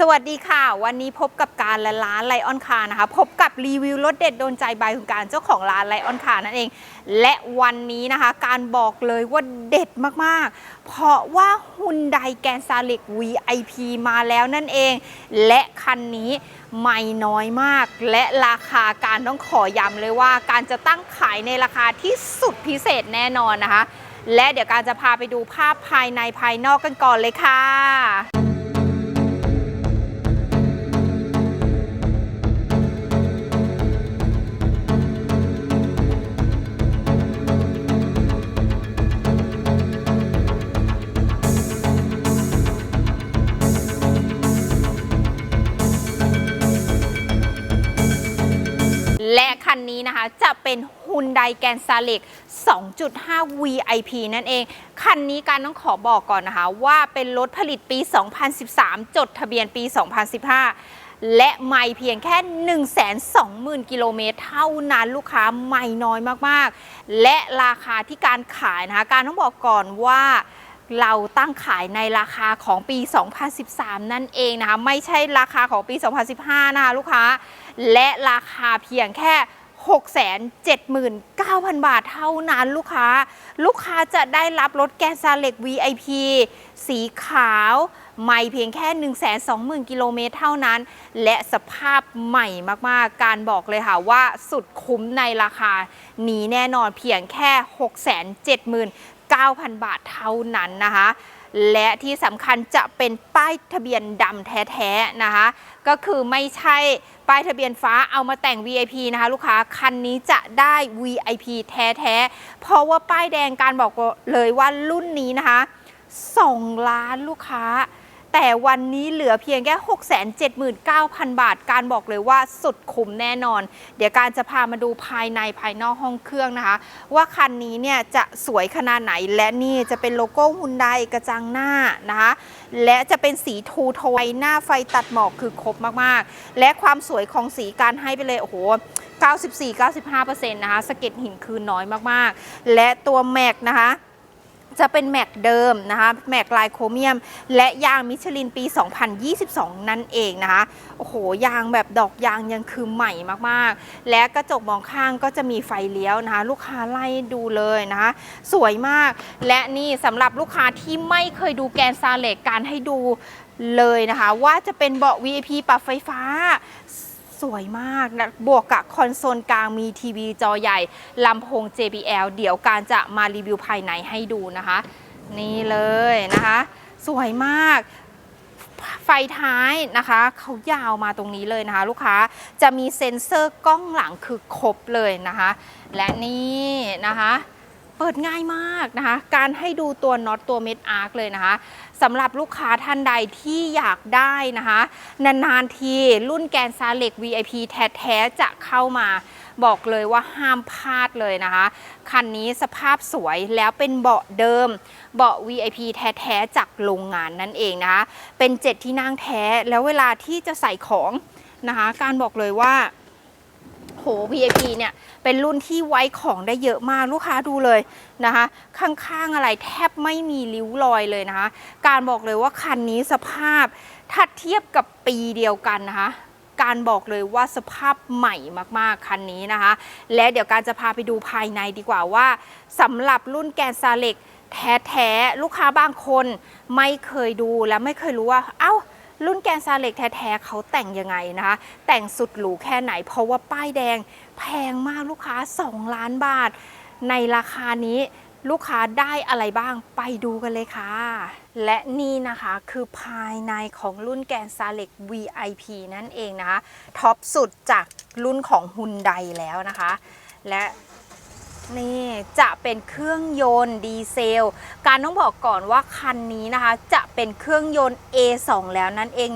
สวัสดีค่ะ วันนี้พบกับการและร้านไลออนคานะคะ พบกับรีวิวรถเด็ดโดนใจบายคุณการเจ้าของร้านไลออนคานั่นเอง และวันนี้นะคะ การบอกเลยว่าเด็ดมากๆ เพราะว่าฮุนไดแกนซาเล็ก VIP มาแล้วนั่นเอง และคันนี้ไม่น้อยมาก และราคาการต้องขอย้ำเลยว่า การจะตั้งขายในราคาที่สุดพิเศษแน่นอนนะคะ และเดี๋ยวการจะพาไปดูภาพภายในภายนอกกันก่อนเลยค่ะ และคันนี้นะคะจะเป็นฮุนไดแกนซาเล็ก2.5 VIP นั่นเอง คันนี้การต้องขอบอกก่อนนะคะว่าเป็นรถผลิตปี 2013 จดทะเบียนปี 2015และไม่เพียงแค่ 120,000 กิโลเมตรเท่านั้นลูกค้าไม่น้อยมาก ๆ และราคาที่การขายนะคะ การต้องบอกก่อนว่า เราตั้งขายในราคาของปี 2013 นั่นเองนะคะ ไม่ใช่ราคาของปี 2015 นะคะลูกค้า และราคาเพียงแค่ 679,000 บาทเท่านั้นลูกค้า ลูกค้าจะได้รับรถแกนซาเล็ก VIP สีขาวไม่เพียงแค่ 120,000 กิโลเมตรเท่านั้น และสภาพใหม่มากๆ การบอกเลยค่ะว่าสุดคุ้มในราคานี้แน่นอนเพียงแค่ 670,000 9,000 บาทเท่านั้นนะคะ และที่สำคัญจะเป็นป้ายทะเบียนดำแท้ๆนะคะ ก็คือไม่ใช่ป้ายทะเบียนฟ้าเอามาแต่ง VIP นะคะลูกค้าคันนี้จะได้ VIP แท้ๆ เพราะว่าป้ายแดงการบอกเลยว่ารุ่นนี้นะคะ 2 ล้านลูกค้า แต่วันนี้เหลือเพียงแค่ 679,000 บาท การบอกเลยว่าสุดคุ้มแน่นอน เดี๋ยวการจะพามาดูภายในภายนอกห้องเครื่องนะคะ ว่าคันนี้เนี่ยจะสวยขนาดไหน และนี่จะเป็นโลโก้ฮุนไดกระจังหน้านะคะ และจะเป็นสีทูโทนหน้าไฟตัดหมอกคือครบมากๆ และความสวยของสีการให้ไปเลย โอ้โห94-95%นะคะสะเก็ดหินคือน้อยมากๆ และตัวแม็กนะคะ จะเป็นแม็กเดิมนะคะแม็กลายโครเมียม และยางมิชลินปี 2022 นั่นเองนะคะโอ้โหยางแบบดอกยางยังคือใหม่มากๆ และกระจกมองข้างก็จะมีไฟเลี้ยวนะคะ ลูกค้าไล่ดูเลยนะคะสวยมาก และนี่สำหรับลูกค้าที่ไม่เคยดูแกนซาเล็กการให้ดูเลยนะคะ ว่าจะเป็นเบาะ VIP ปรับไฟฟ้า สวยมากนะบวกกับคอนโซลกลางมีทีวีจอใหญ่ลำโพง JBL เดี๋ยวการจะมารีวิวภายในให้ดูนะคะ นี่เลยนะคะ สวยมากไฟท้ายนะคะเขายาวมาตรงนี้เลยนะคะ ลูกค้าจะมีเซ็นเซอร์กล้องหลังคือครบเลยนะคะ และนี่นะคะ เปิดง่ายมากนะคะ การให้ดูตัวน็อตตัวเม็ดอาร์คเลยนะคะ สำหรับลูกค้าท่านใดที่อยากได้นะคะ นานๆที รุ่นแกนซาเล็ก VIP แท้ๆจะเข้ามาบอกเลยว่าห้ามพลาดเลยนะคะ คันนี้สภาพสวยแล้วเป็นเบาะเดิม เบาะ VIP แท้ๆจากโรงงานนั่นเองนะคะ เป็นเจ็ดที่นั่งแท้แล้วเวลาที่จะใส่ของนะคะ การบอกเลยว่า โห VIP เนี่ย เป็นรุ่นที่ไว้ของได้เยอะมากลูกค้าดูเลยนะคะ ข้างๆอะไรแทบไม่มีริ้วรอยเลยนะคะ การบอกเลยว่าคันนี้สภาพถ้าเทียบกับปีเดียวกันนะคะการบอกเลยว่าสภาพใหม่มากๆ คันนี้นะคะ และเดี๋ยวการจะพาไปดูภายในดีกว่าว่าสำหรับรุ่นแกนซาเล็กแท้ๆ ลูกค้าบางคนไม่เคยดูและไม่เคยรู้ว่าเอ้า รุ่นแกนซาเล็กแท้ๆเขาแต่งยังไงนะคะ แต่งสุดหรูแค่ไหน เพราะว่าป้ายแดงแพงมากลูกค้า 2 ล้านบาท ในราคานี้ลูกค้าได้อะไรบ้างไปดูกันเลยค่ะ และนี่นะคะคือภายในของรุ่นแกนซาเล็ก VIP นั่นเองนะคะท็อปสุดจากรุ่นของฮุนไดแล้วนะคะ และ นี่จะเป็นเครื่องยนต์ดีเซล การต้องบอกก่อนว่าคันนี้นะคะ จะเป็นเครื่องยนต์ A2 แล้วนั่นเอง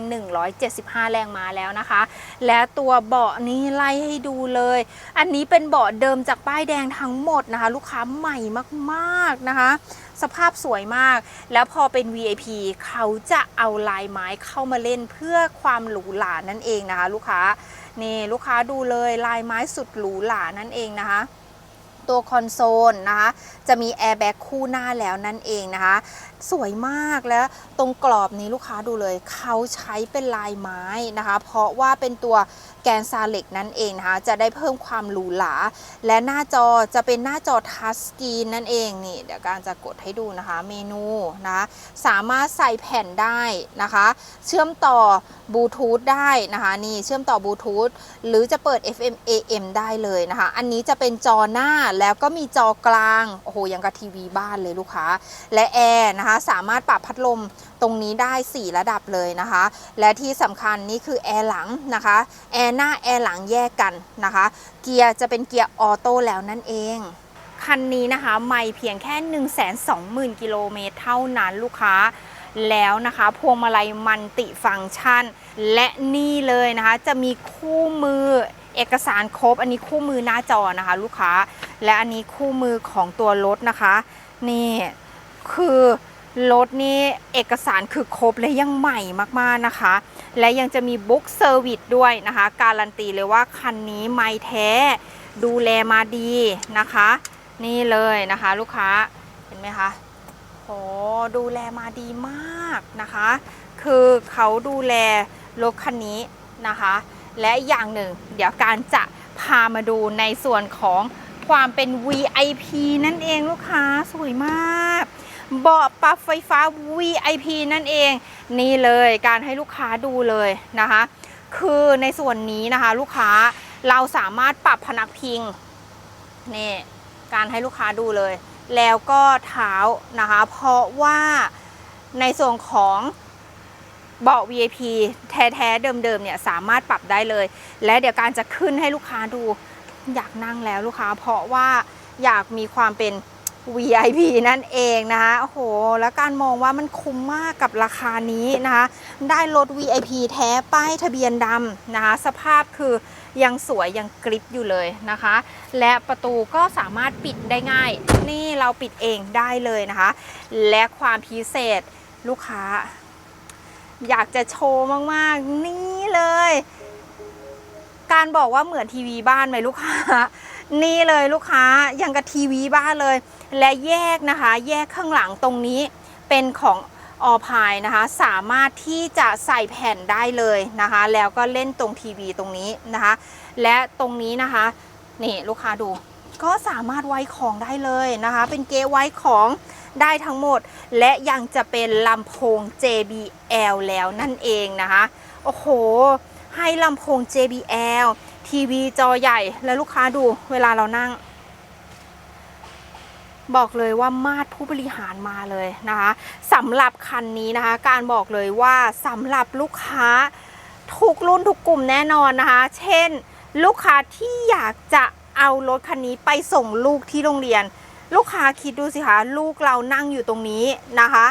175 แรงม้าแล้วนะคะ และตัวเบาะนี้ไล่ให้ดูเลย อันนี้เป็นเบาะเดิมจากป้ายแดงทั้งหมดนะคะ ลูกค้าใหม่มากๆนะคะ สภาพสวยมาก แล้วพอเป็น VIP เขาจะเอาลายไม้เข้ามาเล่นเพื่อความหรูหรานั่นเองนะคะ ลูกค้านี่ลูกค้าดูเลยลายไม้สุดหรูหรานั่นเองนะคะ ตัวคอนโซลนะคะ จะมีแอร์แบ็กคู่หน้าแล้วนั่นเองนะคะ สวยมากแล้วตรงกรอบนี้ลูกค้าดูเลย เขาใช้เป็นลายไม้นะคะ เพราะว่าเป็นตัว แกนซาเล็กนั่นเองนะคะจะได้เพิ่มความหรูหรา และหน้าจอจะเป็นหน้าจอทัชสกรีนนั่นเองนี่เดี๋ยวการจะกดให้ดูนะคะเมนูนะคะสามารถใส่แผ่นได้นะคะ เชื่อมต่อบลูทูธได้นะคะนี่เชื่อมต่อบลูทูธหรือจะเปิด FM AM ได้เลยนะคะ อันนี้จะเป็นจอหน้าแล้วก็มีจอกลาง โอ้โหยังกับทีวีบ้านเลยลูกค้า และแอร์นะคะสามารถปรับพัดลม ตรงนี้ได้ 4 ระดับเลยนะคะ และที่สำคัญนี่คือแอร์หลังนะคะแอร์หน้าแอร์หลังแยกกันนะคะ เกียร์จะเป็นเกียร์ออโต้แล้วนั่นเองคันนี้นะคะไม่เพียงแค่ 1 2 0 0 0 0 กิโลเมตรเท่านั้นลูกค้าแล้วนะคะ พวงมาลัยมันติฟังก์ชัน และนี่เลยนะคะ จะมีคู่มือเอกสารครบ อันนี้คู่มือหน้าจอนะคะ ลูกค้า และอันนี้คู่มือของตัวรถนะคะ นี่คือ รถนี่เอกสารคือครบและยังใหม่มากๆนะคะ และยังจะมีบุ๊กเซอร์วิสด้วยนะคะ การันตีเลยว่าคันนี้ไม่แท้ ดูแลมาดีนะคะ นี่เลยนะคะลูกค้าเห็นไหมคะโหดูแลมาดีมากนะคะ คือเขาดูแลรถคันนี้นะคะ และอย่างหนึ่ง เดี๋ยวการจะพามาดูในส่วนของความเป็น VIP นั่นเองลูกค้าสวยมาก เบาะปรับไฟฟ้า VIP นั่นเอง นี่เลยการให้ลูกค้าดูเลยนะคะ คือในส่วนนี้นะคะลูกค้าเราสามารถปรับพนักพิงนี่การให้ลูกค้าดูเลย แล้วก็เท้านะคะ เพราะว่าในส่วนของเบาะ VIP แท้ๆเดิมๆเนี่ยสามารถปรับได้เลย และเดี๋ยวการจะขึ้นให้ลูกค้าดูอยากนั่งแล้วลูกค้า เพราะว่าอยากมีความเป็น VIP นั่นเองนะคะโอ้โห แล้วการมองว่ามันคุ้มมากกับราคานี้นะคะ ได้รถ VIP แท้ป้ายทะเบียนดำนะคะ สภาพคือยังสวยยังกริปอยู่เลยนะคะ และประตูก็สามารถปิดได้ง่าย นี่เราปิดเองได้เลยนะคะ และความพิเศษลูกค้า อยากจะโชว์มาก ๆ นี่เลย การบอกว่าเหมือนทีวีบ้านไหมลูกค้า นี่เลยลูกค้ายังกับทีวีบ้านเลย และแยกนะคะ แยกข้างหลังตรงนี้เป็นของออพายนะคะ สามารถที่จะใส่แผ่นได้เลยนะคะ แล้วก็เล่นตรงทีวีตรงนี้นะคะ และตรงนี้นะคะ นี่ลูกค้าดู ก็สามารถไว้ของได้เลยนะคะ เป็นเก๊ไว้ของได้ทั้งหมด และยังจะเป็นลำโพง JBL แล้วนั่นเองนะคะ โอ้โห ให้ลำโพง JBL ทีวีจอใหญ่แล้วลูกค้าดูเวลาเรานั่ง บอกเลยว่ามาดผู้บริหารมาเลยนะคะสำหรับคันนี้นะคะ การบอกเลยว่าสำหรับลูกค้าทุกรุ่นทุกกลุ่มแน่นอนนะคะ เช่น ลูกค้าที่อยากจะเอารถคันนี้ไปส่งลูกที่โรงเรียน ลูกค้าคิดดูสิคะลูกเรานั่งอยู่ตรงนี้นะคะ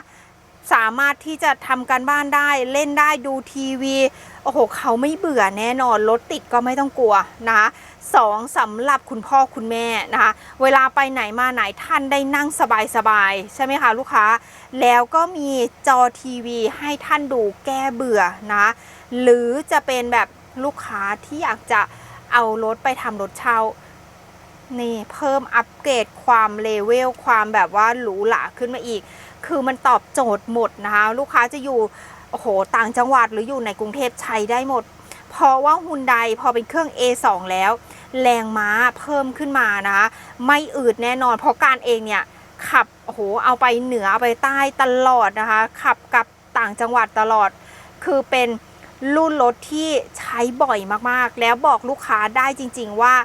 สามารถที่จะทำการบ้านได้เล่นได้ดูทีวีโอ้โหเขาไม่เบื่อแน่นอนรถติดก็ไม่ต้องกลัวนะคะสองสำหรับคุณพ่อคุณแม่นะคะเวลาไปไหนมาไหนท่านได้นั่งสบายๆใช่ไหมคะลูกค้า แล้วก็มีจอทีวีให้ท่านดูแก้เบื่อนะหรือจะเป็นแบบลูกค้าที่อยากจะเอารถไปทำรถเช่านี่เพิ่มอัปเกรดความเลเวลความแบบว่าหรูหราขึ้นมาอีก คือมันตอบโจทย์หมดนะคะ ลูกค้าจะอยู่โอ้โหต่างจังหวัดหรืออยู่ในกรุงเทพใช้ได้หมด เพราะว่าฮุนไดพอเป็นเครื่อง A2 แล้ว แรงม้าเพิ่มขึ้นมานะคะ ไม่อืดแน่นอน เพราะการเองเนี่ย ขับโอ้โหเอาไปเหนือเอาไปใต้ตลอดนะคะ ขับกับต่างจังหวัดตลอด คือเป็นรุ่นรถที่ใช้บ่อยมากๆ แล้วบอกลูกค้าได้จริง ๆว่า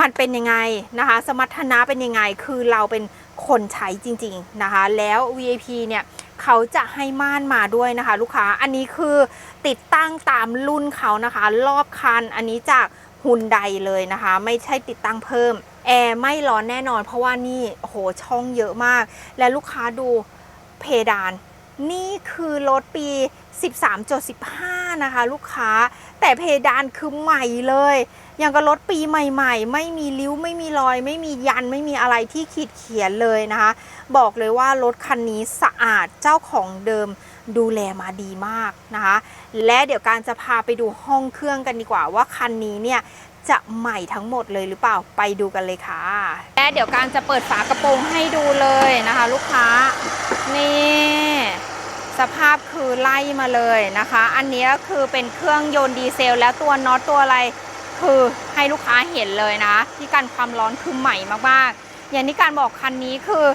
มันเป็นยังไงนะคะ สมรรถนะเป็นยังไง คือเราเป็น คนใช้จริงๆนะคะ แล้ว VIP เนี่ยเขาจะให้ม่านมาด้วยนะคะ ลูกค้าอันนี้คือติดตั้งตามรุ่นเขานะคะ รอบคันอันนี้จากฮุนไดเลยนะคะ ไม่ใช่ติดตั้งเพิ่มแอร์ไม่ร้อนแน่นอน เพราะว่านี่โหช่องเยอะมาก และลูกค้าดูเพดาน นี่คือรถปี 13.15 นะคะ ลูกค้า แต่เพดานคือใหม่เลยย่างกับรถปีใหม่ ๆ ไม่มีริ้วไม่มีรอย ไม่มียันไม่มีอะไรที่ขีดเขียนเลยนะคะ บอกเลยว่ารถคันนี้สะอาดเจ้าของเดิมดูแลมาดีมากนะคะ และเดี๋ยวการจะพาไปดูห้องเครื่องกันดีกว่าว่าคันนี้เนี่ยจะใหม่ทั้งหมดเลยหรือเปล่าไปดูกันเลยค่ะ และเดี๋ยวการจะเปิดฝากระโปรงให้ดูเลยนะคะ ลูกค้านี่ สภาพคือไล่มาเลยนะคะ อันนี้คือเป็นเครื่องยนต์ดีเซล แล้วตัวน็อตตัวอะไรคือให้ลูกค้าเห็นเลยนะ ที่กันความร้อนคือใหม่มากๆ อย่างที่การบอกคันนี้คือ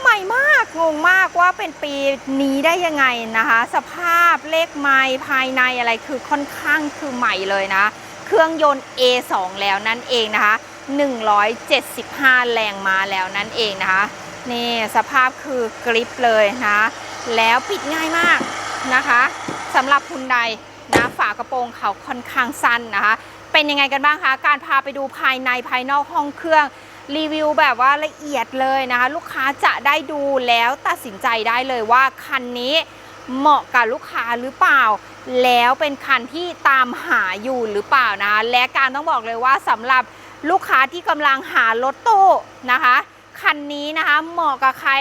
ใหม่มากงงมากว่าเป็นปีนี้ได้ยังไงนะคะ สภาพเลขไม้ภายในอะไรคือค่อนข้างคือใหม่เลยนะ เครื่องยนต์ A2 แล้วนั่นเองนะคะ 175 แรงม้าแล้วนั่นเองนะคะนี่สภาพคือกริปเลยนะ แล้วปิดง่ายมากนะคะสำหรับคุณใดนะฝากระโปรงเขาค่อนข้างสั้นนะคะ เป็นยังไงกันบ้างคะการพาไปดูภายในภายนอกห้องเครื่องรีวิวแบบว่าละเอียดเลยนะคะ ลูกค้าจะได้ดูแล้วตัดสินใจได้เลยว่าคันนี้เหมาะกับลูกค้าหรือเปล่า แล้วเป็นคันที่ตามหาอยู่หรือเปล่านะและการต้องบอกเลยว่าสำหรับลูกค้าที่กำลังหารถตู้นะคะ คันนี้นะคะเหมาะกับใคร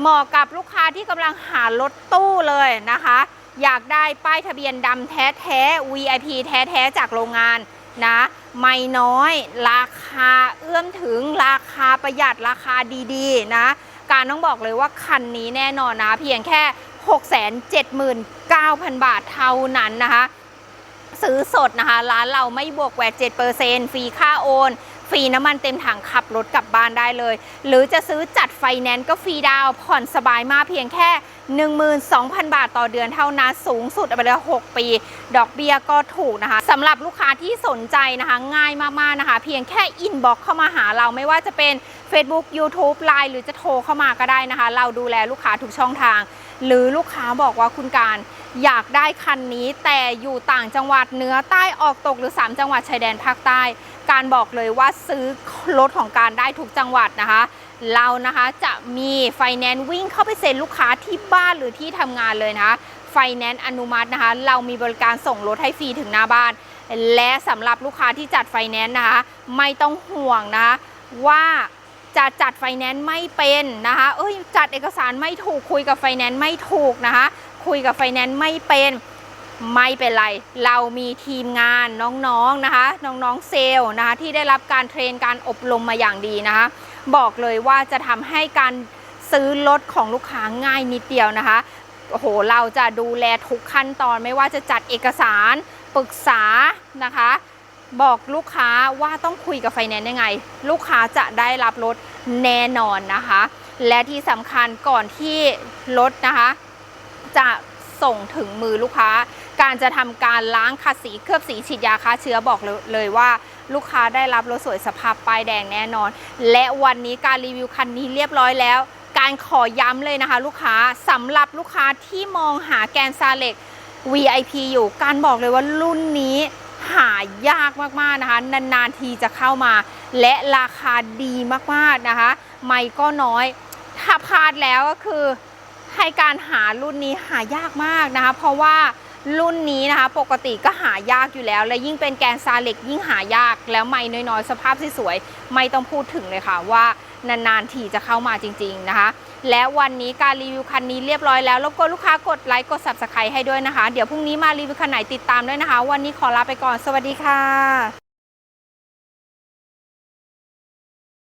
เหมาะกับลูกค้าที่กำลังหารถตู้เลยนะคะ อยากได้ป้ายทะเบียนดำแท้แท้ VIP แท้แท้จากโรงงานนะ ไม่น้อย ราคาเอื้อมถึงราคาประหยัดราคาดีๆ นะ การต้องบอกเลยว่าคันนี้แน่นอนนะ เพียงแค่ 679,000 บาทเท่านั้นนะคะ ซื้อสดนะคะ ร้านเราไม่บวกแหวด7%ฟรีค่าโอน ฟรีน้ำมันเต็มถังขับรถกลับบ้านได้เลย หรือจะซื้อจัดไฟแนนซ์ก็ฟรีดาวผ่อนสบายมากเพียงแค่ 12,000 บาทต่อเดือนเท่านั้นสูงสุดไปเลย6ปี ดอกเบี้ยก็ถูกนะคะสำหรับลูกค้าที่สนใจนะคะ ง่ายมากๆนะคะ เพียงแค่อินบ็อกเข้ามาหาเราไม่ว่าจะเป็น Facebook YouTube Line หรือจะโทรเข้ามาก็ได้นะคะ เราดูแลลูกค้าทุกช่องทาง หรือลูกค้าบอกว่าคุณการอยากได้คันนี้แต่อยู่ต่างจังหวัดเหนือใต้ออกตกหรือ 3 จังหวัดชายแดนภาคใต้ การบอกเลยว่าซื้อรถของการได้ทุกจังหวัดนะคะ เรานะคะจะมีไฟแนนซ์วิ่งเข้าไปเซ็นลูกค้าที่บ้านหรือที่ทำงานเลยนะคะไฟแนนซ์อนุมัตินะคะ เรามีบริการส่งรถให้ฟรีถึงหน้าบ้าน และสำหรับลูกค้าที่จัดไฟแนนซ์นะคะ ไม่ต้องห่วงนะคะว่าจะจัดไฟแนนซ์ไม่เป็นนะคะ เอ้ยจัดเอกสารไม่ถูกคุยกับไฟแนนซ์ไม่ถูกนะคะ คุยกับไฟแนนซ์ไม่เป็น ไม่เป็นไร เรามีทีมงานน้องๆนะคะ น้องๆเซลล์นะคะที่ได้รับการเทรนการอบรมมาอย่างดีนะคะ บอกเลยว่าจะทำให้การซื้อรถของลูกค้าง่ายนิดเดียวนะคะ โอ้โห เราจะดูแลทุกขั้นตอนไม่ว่าจะจัดเอกสาร ปรึกษานะคะ บอกลูกค้าว่าต้องคุยกับไฟแนนซ์ยังไง ลูกค้าจะได้รับรถแน่นอนนะคะ และที่สำคัญก่อนที่รถนะคะ จะส่งถึงมือลูกค้า การจะทำการล้างขัดสีเคลือบสีฉีดยาฆ่าเชื้อบอกเลยเลยว่าลูกค้าได้รับรถสวยสภาพป้ายแดงแน่นอน และวันนี้การรีวิวคันนี้เรียบร้อยแล้ว การขอย้ำเลยนะคะ ลูกค้าสำหรับลูกค้าที่มองหาแกนซาเล็ก VIP อยู่ การบอกเลยว่ารุ่นนี้หายากมากๆนะคะ นานๆทีจะเข้ามา และราคาดีมากๆนะคะ ไม่ก็น้อย ถ้าพลาดแล้วก็คือให้การหารุ่นนี้หายากมากนะคะ เพราะว่า รุ่นนี้นะคะ ปกติก็หายากอยู่แล้ว และยิ่งเป็นแกนซาเล็กยิ่งหายาก แล้วไม่น้อยๆ สภาพสวยๆไม่ต้องพูดถึงเลยค่ะว่านานๆทีจะเข้ามาจริง ๆนะคะ และวันนี้การรีวิวคันนี้เรียบร้อยแล้วรบกวนลูกค้ากดไลค์กด subscribe ให้ด้วยนะคะ เดี๋ยวพรุ่งนี้มารีวิวคันไหนติดตามด้วยนะคะ วันนี้ขอลาไปก่อนสวัสดีค่ะ